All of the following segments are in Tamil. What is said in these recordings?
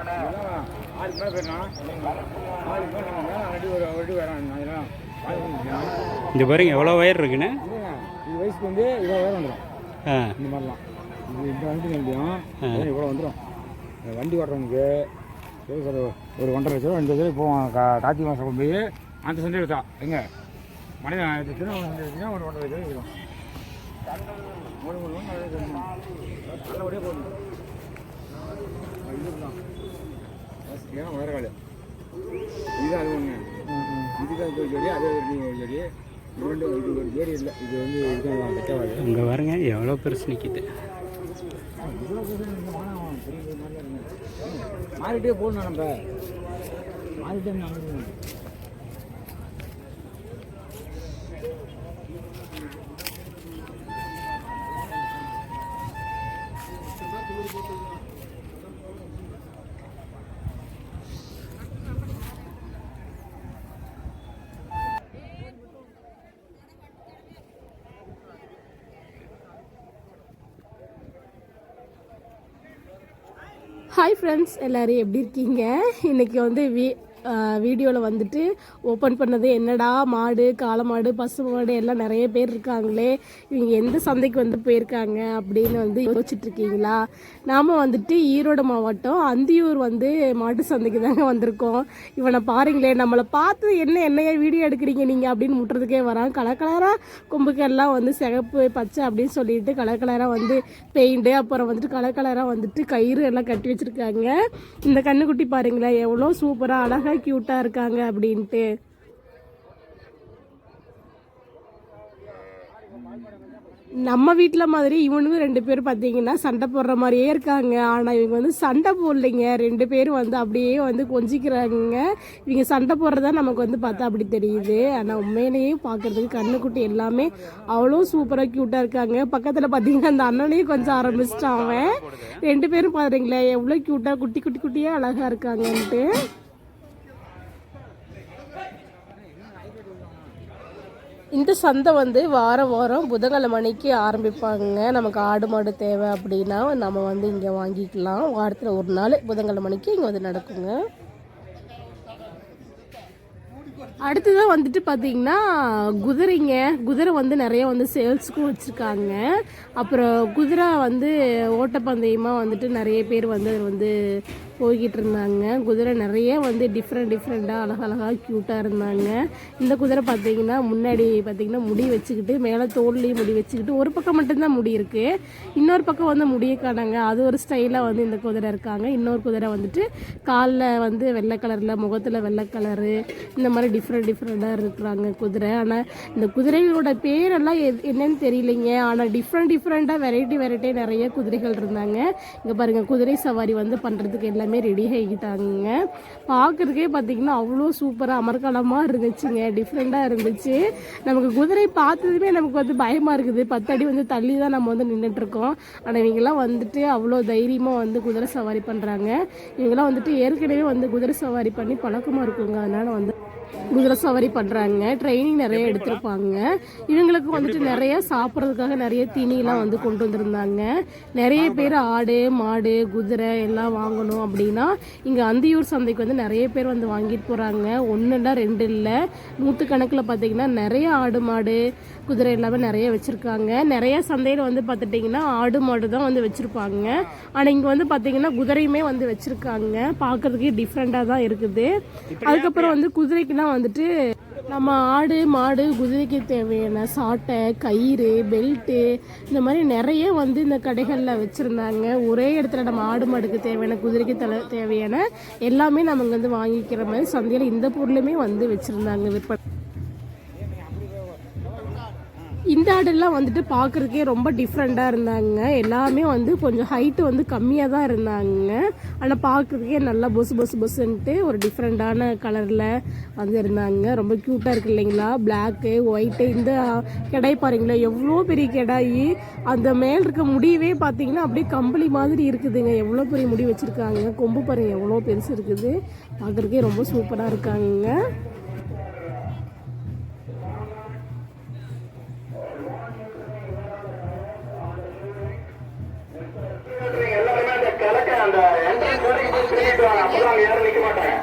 ஆறு மேலே போயிடலாம் ஆறு மேலே நம்ம ரெண்டு ஒரு ரெண்டு வரான் அதெல்லாம் இந்த பாருங்க எவ்வளோ ஒயர் இருக்குண்ணே இல்லைங்க இது வயசுக்கு வந்து இவ்வளோ வேறு வந்துடும் இந்த மாதிரிலாம் இது இந்த வண்டி வண்டியும் இவ்வளோ வந்துடும் வண்டி ஓட்டுறவனுக்கு எவ்வளோ சொல்ல ஒரு ஒன்றரை லட்சம் ரெண்டு லட்சம் போவான் கா கார்த்திகை மாதம் கொண்டு போய் அந்த சந்தை எடுத்தா எங்க மனிதன் எடுத்துச்சுன்னா ஒரு சந்தை எடுத்துச்சுன்னா ஒரு ஒன்றரை லட்சம் இருக்கும் நல்லபடியாக போடணும் இதுதான் ஏன்னா வேறு காலு. இதுதான் அது ஒன்று இதுதான் இது ஒரு ஜோடி அதே ஒரு நீ ஒரு ஜோடி. இது ஒரு ஜோடி இல்லை. இது வந்து இதுதான் கெட்டவாடு இங்கே பாருங்க எவ்வளோ பெருசு நிற்கிது மாறிட்டே போகணும் நம்ம. மாறிட்டே ஹாய் ஃப்ரெண்ட்ஸ் எல்லோரும் எப்படி இருக்கீங்க? இன்றைக்கி வந்து வீ வீடியோவில் வந்துட்டு ஓப்பன் பண்ணது என்னடா மாடு காளை மாடு பசு மாடு எல்லாம் நிறைய பேர் இருக்காங்களே. இவங்க எந்த சந்தைக்கு வந்து போயிருக்காங்க அப்படின்னு வந்து யோசிச்சுட்ருக்கீங்களா நாம் வந்துட்டு ஈரோடு மாவட்டம் அந்தியூர் வந்து மாட்டு சந்தைக்கு தாங்க வந்திருக்கோம். இவனை பாருங்களேன் நம்மளை பார்த்து என்ன என்னையா வீடியோ எடுக்கிறீங்க நீங்கள் அப்படின்னு முட்டுறதுக்கே வரான். கலர் கலராக கொம்புக்கெல்லாம் வந்து சிகப்பு பச்சை அப்படின்னு சொல்லிட்டு கலர் கலராக வந்து பெயிண்ட்டு அப்புறம் வந்துட்டு கலர் கலராக வந்துட்டு கயிறு எல்லாம் கட்டி வச்சுருக்காங்க. இந்த கண்ணுக்குட்டி பாருங்களேன் எவ்வளோ சூப்பராக அழகாக க்யூட்டாக இருக்காங்க அப்படின்ட்டு. நம்ம வீட்டில் மாதிரி இவனுங்க ரெண்டு பேரும் பார்த்தீங்கன்னா சண்டை போடுற மாதிரியே இருக்காங்க. ஆனால் இவங்க வந்து சண்டை போடலைங்க. ரெண்டு பேரும் வந்து அப்படியே வந்து கொஞ்சிக்கிறாங்க. இவங்க சண்டை போடுறதா நமக்கு வந்து பார்த்தா அப்படி தெரியுது. ஆனால் உண்மையிலேயே பார்க்கறதுக்கு கண்ணுக்குட்டி எல்லாமே அவ்வளோ சூப்பராக க்யூட்டாக இருக்காங்க. பக்கத்தில் பார்த்தீங்கன்னா அந்த அண்ணனையும் கொஞ்சம் ஆரம்பிச்சிட்டான் அவன். ரெண்டு பேரும் பாருங்களேன் எவ்வளோ க்யூட்டாக குட்டி குட்டி குட்டியாக அழகாக இருக்காங்கன்ட்டு. இந்த சந்தை வந்து வாரம் வாரம் புதன்கிழமை மணிக்கு ஆரம்பிப்பாங்க. நமக்கு ஆடு மாடு தேவை அப்படின்னா நம்ம வந்து இங்கே வாங்கிக்கலாம். வாரத்தில் ஒரு நாள் புதன்கிழமை மணிக்கு இங்கே வந்து நடக்குங்க. அடுத்ததாக வந்துட்டு பார்த்தீங்கன்னா குதிரைங்க. குதிரை வந்து நிறைய வந்து சேல்ஸுக்கும் வச்சுருக்காங்க. அப்புறம் குதிரை வந்து ஓட்டப்பந்தயமாக வந்துட்டு நிறைய பேர் வந்து அதில் வந்து போய்கிட்டு இருந்தாங்க குதிரை நிறைய வந்து டிஃப்ரெண்ட் டிஃப்ரெண்ட்டாக அழகழகாக க்யூட்டாக இருந்தாங்க. இந்த குதிரை பார்த்தீங்கன்னா முன்னாடி பார்த்தீங்கன்னா முடி வச்சுக்கிட்டு மேலே தோல்லையும் முடி வச்சுக்கிட்டு ஒரு பக்கம் மட்டும்தான் முடி இருக்குது இன்னொரு பக்கம் வந்து முடியை காணாங்க. அது ஒரு ஸ்டைலாக வந்து இந்த குதிரை இருக்காங்க. இன்னொரு குதிரை வந்துட்டு காலில் வந்து வெள்ளை கலரில் முகத்தில் வெள்ளை கலரு இந்த மாதிரி டிஃப்ரெண்ட் டிஃப்ரெண்ட்டாக இருக்கிறாங்க குதிரை. ஆனால் இந்த குதிரைகளோட பேரெல்லாம் எது- என்னன்னு தெரியலைங்க. ஆனால் டிஃப்ரெண்ட் டிஃப்ரெண்ட்டாக வெரைட்டி வெரைட்டியாக நிறைய குதிரைகள் இருந்தாங்க. இங்கே பாருங்கள் குதிரை சவாரி வந்து பண்ணுறதுக்கு எல்லாமே ரெடி ஆகிட்டாங்க பார்க்குறதுக்கே பார்த்தீங்கன்னா அவ்வளோ சூப்பராக அமர்கலமாக இருந்துச்சுங்க. டிஃப்ரெண்ட்டாக இருந்துச்சு. நமக்கு குதிரை பார்த்ததுமே நமக்கு வந்து பயமாக இருக்குது. பத்து அடி வந்து தள்ளி தான் நம்ம வந்து நின்றுட்டு இருக்கோம் ஆனால் இவங்கெல்லாம் வந்துட்டு அவ்வளோ தைரியமாக வந்து குதிரை சவாரி பண்ணுறாங்க இவங்கெல்லாம் வந்துட்டு ஏற்கனவே வந்து குதிரை சவாரி பண்ணி பழக்கமாக இருக்குங்க. அதனால் வந்து குதிரை சவாரி பண்ணுறாங்க ட்ரைனிங் நிறைய எடுத்திருப்பாங்க. இவங்களுக்கு வந்துட்டு நிறைய சாப்பிட்றதுக்காக நிறைய தீனிலாம் வந்து கொண்டு வந்திருந்தாங்க. நிறைய பேர் ஆடு மாடு குதிரை எல்லாம் வாங்கணும் அப்படின்னா இங்கே அந்தியூர் சந்தைக்கு வந்து நிறைய பேர் வந்து வாங்கிட்டு போகிறாங்க ஒன்று இல்லை ரெண்டு இல்லை. நூற்றுக்கணக்கில் பார்த்தீங்கன்னா நிறைய ஆடு மாடு குதிரை எல்லாமே நிறைய வச்சுருக்காங்க. நிறைய சந்தையில் வந்து பார்த்துட்டிங்கன்னா ஆடு மாடு தான் வந்து வச்சுருப்பாங்க. ஆனால் இங்கே வந்து பார்த்தீங்கன்னா குதிரையுமே வந்து வச்சுருக்காங்க. பார்க்குறதுக்கே டிஃப்ரெண்ட்டாக தான் இருக்குது. அதுக்கப்புறம் வந்து குதிரைக்குலாம் வந்துட்டு நம்ம ஆடு மாடு குதிரைக்கு தேவையான சாட்டை கயிறு பெல்ட்டு இந்த மாதிரி நிறைய வந்து இந்த கடைகளில் வச்சுருந்தாங்க. ஒரே இடத்துல நம்ம ஆடு மாடுக்கு தேவையான குதிரைக்கு தலை தேவையான எல்லாமே நம்ம வந்து வாங்கிக்கிற மாதிரி சந்தையில் இந்த பொருளுமே வந்து வச்சுருந்தாங்க விற்பனை. இந்த ஆடெல்லாம் வந்துட்டு பார்க்குறதுக்கே ரொம்ப டிஃப்ரெண்ட்டாக இருந்தாங்க. எல்லாமே வந்து கொஞ்சம் ஹைட்டு வந்து கம்மியாக தான் இருந்தாங்க. ஆனால் பார்க்குறதுக்கே நல்லா பொசு பொசு பொசுன்ட்டு ஒரு டிஃப்ரெண்ட்டான கலரில் வந்து இருந்தாங்க. ரொம்ப க்யூட்டாக இருக்கு இல்லைங்களா? பிளாக்கு ஒயிட்டு இந்த கிடாய் பாருங்களா எவ்வளோ பெரிய கிடாயி. அந்த மேல் இருக்க முடியவே பார்த்தீங்கன்னா அப்படியே கம்பளி மாதிரி இருக்குதுங்க. எவ்வளோ பெரிய முடி வச்சுருக்காங்க. கொம்பு பாருங்க எவ்வளோ பெருசு இருக்குது. பார்க்குறதுக்கே ரொம்ப சூப்பராக இருக்காங்க. அந்த என்ட்ரன்ஸ் வரைக்கும் போய் திரும்பிட்டு வாங்க அப்பதான் அங்க யாரும் நிக்க மாட்டாங்க.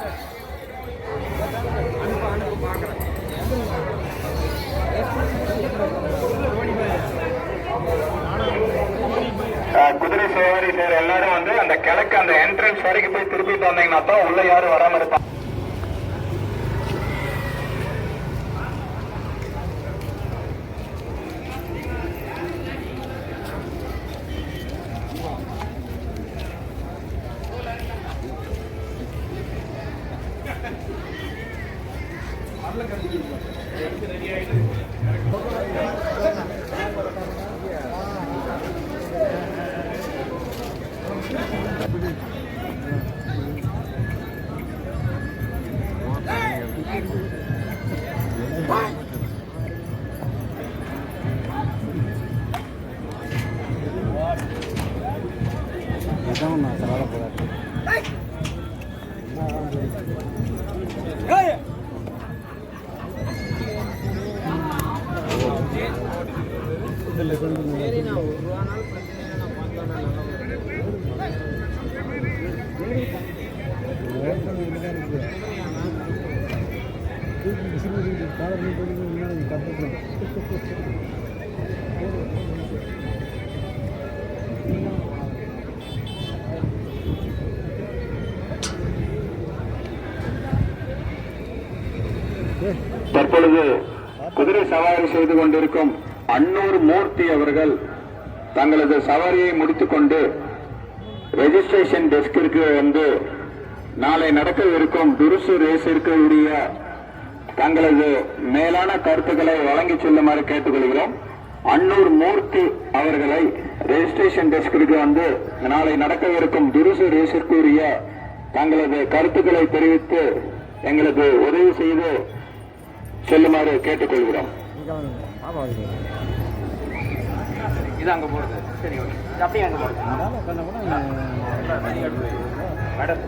குதிரை சவாரி சார் எல்லாரும் வந்து அந்த கிழக்கு அந்த என்ட்ரன்ஸ் வரைக்கும் போய் திருப்பிட்டு வந்தீங்கன்னா தான் உள்ள யாரும் வராம இருப்பாங்க. தற்பொழுது குதிரை சவாரி செய்து கொண்டிருக்கும் அன்னூர் மூர்த்தி அவர்கள் தங்களது சவாரியை முடித்துக்கொண்டு ரெஜிஸ்ட்ரேஷன் டெஸ்கிற்கு வந்து நாளை நடக்கவிருக்கும் துருசு ரேஸிற்கு உரிய தங்களது மேலான கருத்துக்களை வழங்கி செல்லுமாறு கேட்டுக்கொள்கிறோம். அன்னூர் மூர்த்தி அவர்களை ரெஜிஸ்ட்ரேஷன் டெஸ்கிற்கு வந்து நாளை நடக்கவிருக்கும் துருசு ரேஸிற்கு உரிய தங்களது கருத்துக்களை தெரிவித்து எங்களுக்கு உதவி செய்து செல்லுமாறு கேட்டுக்கொள்கிறோம். இது அங்க போறது சரி ஓகே அப்படியே அங்க கூட மேடம்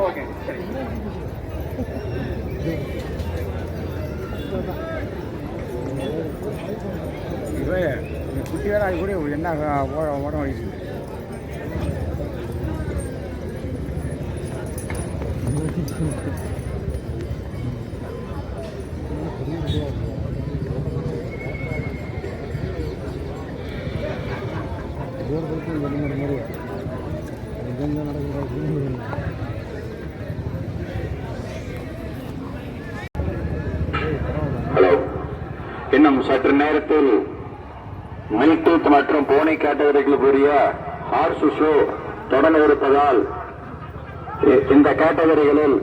ஓகே சரி. குட்டி வேற அது கூட என்ன ஓட ஓட வயசு ஹலோ. இன்னும் சற்று நேரத்தில் வீட்டு மற்றும் போனி கேட்டகரிகளுக்குரிய ஹார்ஸ் ஷோ தொடர்ந்து இருப்பதால் இந்த கேட்டகரிகளில்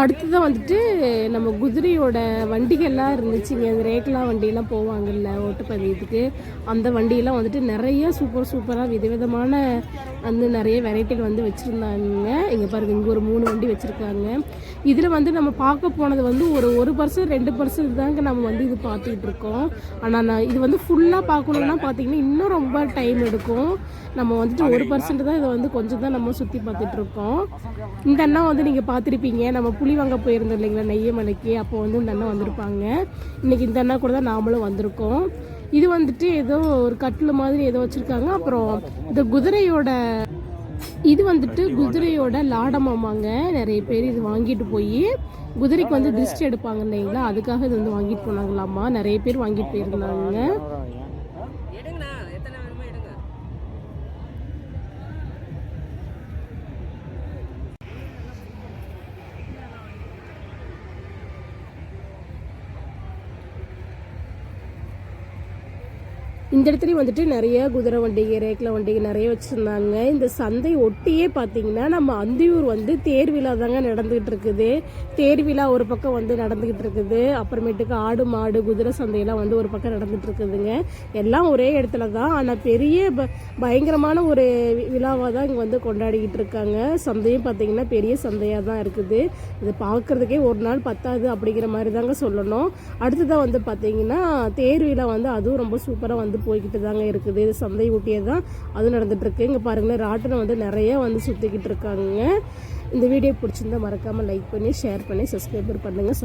அடுத்ததான் வந்துட்டு நம்ம குதிரையோட வண்டிகள்லாம் இருந்துச்சுங்க இந்த ரேக்லா வண்டியெல்லாம் போவாங்கல்ல ஓட்டுப்பந்தயத்துக்கு அந்த வண்டியெல்லாம் வந்துட்டு நிறைய சூப்பர் சூப்பராக விதவிதமான வந்து நிறைய வெரைட்டிகள் வந்து வச்சுருந்தாங்க. இங்கே பாருங்க இங்கே ஒரு மூணு வண்டி வச்சுருக்காங்க. இதில் வந்து நம்ம பார்க்க போனது வந்து ஒரு ஒரு பர்சன்ட் ரெண்டு பர்சன்ட் தாங்க நம்ம வந்து இது பார்த்துக்கிட்டு இருக்கோம். ஆனால் நான் இது வந்து ஃபுல்லாக பார்க்கணுன்னா பார்த்தீங்கன்னா இன்னும் ரொம்ப டைம் எடுக்கும். நம்ம வந்துட்டு ஒரு பர்சன்ட் தான் இதை வந்து கொஞ்சம் தான் நம்ம சுற்றி பார்த்துட்ருக்கோம் இந்த அண்ணா வந்து நீங்கள் பார்த்துருப்பீங்க. நம்ம புளி வாங்க போயிருந்தோம் இல்லைங்களா நெய்யமலைக்கு அப்போ வந்து இந்த அண்ணா வந்திருப்பாங்க. இன்னைக்கு இந்த அண்ணா கூட தான் நாமளும் வந்திருக்கோம். இது வந்துட்டு ஏதோ ஒரு கட்டில் மாதிரி ஏதோ வச்சுருக்காங்க. அப்புறம் இந்த குதிரையோட இது வந்துட்டு குதிரையோட லாடமாமாங்க. நிறைய பேர் இது வாங்கிட்டு போய் குதிரைக்கு வந்து திருஷ்டி எடுப்பாங்க இல்லைங்களா அதுக்காக இது வந்து வாங்கிட்டு போனாங்களாமா நிறைய பேர் வாங்கிட்டு போயிருந்தாங்க. இந்த இடத்துலையும் வந்துட்டு நிறைய குதிரை வண்டிகை ரேக்கில் வண்டிகை நிறைய வச்சுருந்தாங்க. இந்த சந்தை ஒட்டியே பார்த்தீங்கன்னா நம்ம அந்தியூர் வந்து தேர் விழா தாங்க நடந்துகிட்டு இருக்குது. தேர் விழா ஒரு பக்கம் வந்து நடந்துக்கிட்டு இருக்குது. அப்புறமேட்டுக்கு ஆடு மாடு குதிரை சந்தையெல்லாம் வந்து ஒரு பக்கம் நடந்துகிட்டு இருக்குதுங்க. எல்லாம் ஒரே இடத்துல தான். ஆனால் பெரிய ப- பயங்கரமான ஒரு விழாவாக தான் இங்கே வந்து கொண்டாடிக்கிட்டு இருக்காங்க. சந்தையும் பார்த்தீங்கன்னா பெரிய சந்தையாக தான் இருக்குது. இது பார்க்குறதுக்கே ஒரு நாள் பத்தாது அப்படிங்கிற மாதிரி தாங்க சொல்லணும். அடுத்ததாக வந்து பார்த்தீங்கன்னா தேர் விழா வந்து அதுவும் ரொம்ப சூப்பராக வந்து போய்கிட்டு தாங்க இருக்குது. இது சந்தை ஊட்டியே தான் அது நடந்துகிட்ருக்கு இங்கே பாருங்களேன் ராட்டினம் வந்து நிறைய வந்து சுற்றிக்கிட்டு இருக்காங்க. இந்த வீடியோ பிடிச்சிருந்தா மறக்காமல் லைக் பண்ணி ஷேர் பண்ணி சப்ஸ்கிரைபர் பண்ணுங்கள்